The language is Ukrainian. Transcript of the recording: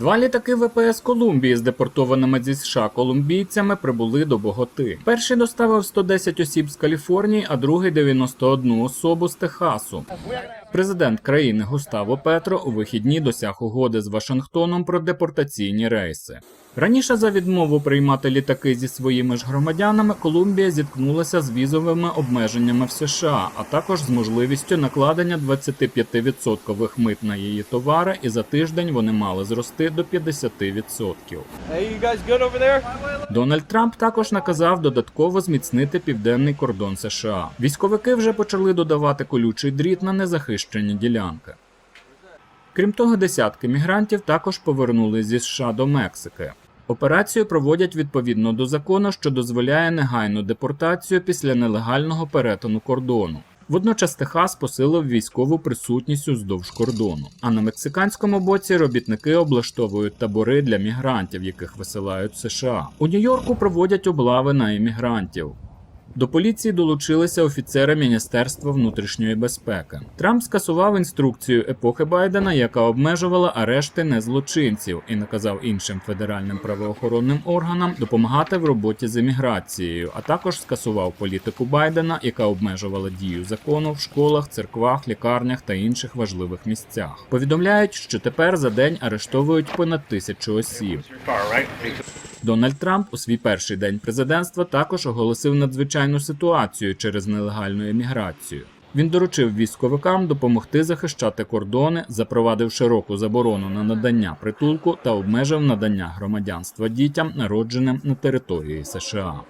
Два літаки ВПС Колумбії з депортованими зі США колумбійцями прибули до Боготи. Перший доставив 110 осіб з Каліфорнії, а другий 91 особу з Техасу. Президент країни Густаво Петро у вихідні досяг угоди з Вашингтоном про депортаційні рейси. Раніше за відмову приймати літаки зі своїми ж громадянами Колумбія зіткнулася з візовими обмеженнями в США, а також з можливістю накладення 25% мит на її товари, і за тиждень вони мали зрости до 50%. Hey? Дональд Трамп також наказав додатково зміцнити південний кордон США. Військовики вже почали додавати колючий дріт на незахищені ділянки. Крім того, десятки мігрантів також повернули зі США до Мексики. Операцію проводять відповідно до закону, що дозволяє негайну депортацію після нелегального перетину кордону. Водночас Техас посилив військову присутність уздовж кордону. А на мексиканському боці робітники облаштовують табори для мігрантів, яких висилають США. У Нью-Йорку проводять облави на іммігрантів. До поліції долучилися офіцери Міністерства внутрішньої безпеки. Трамп скасував інструкцію епохи Байдена, яка обмежувала арешти незлочинців, і наказав іншим федеральним правоохоронним органам допомагати в роботі з еміграцією, а також скасував політику Байдена, яка обмежувала дію закону в школах, церквах, лікарнях та інших важливих місцях. Повідомляють, що тепер за день арештовують понад тисячу осіб. Дональд Трамп у свій перший день президентства також оголосив надзвичайну ситуацію через нелегальну еміграцію. Він доручив військовикам допомогти захищати кордони, запровадив широку заборону на надання притулку та обмежив надання громадянства дітям, народженим на території США.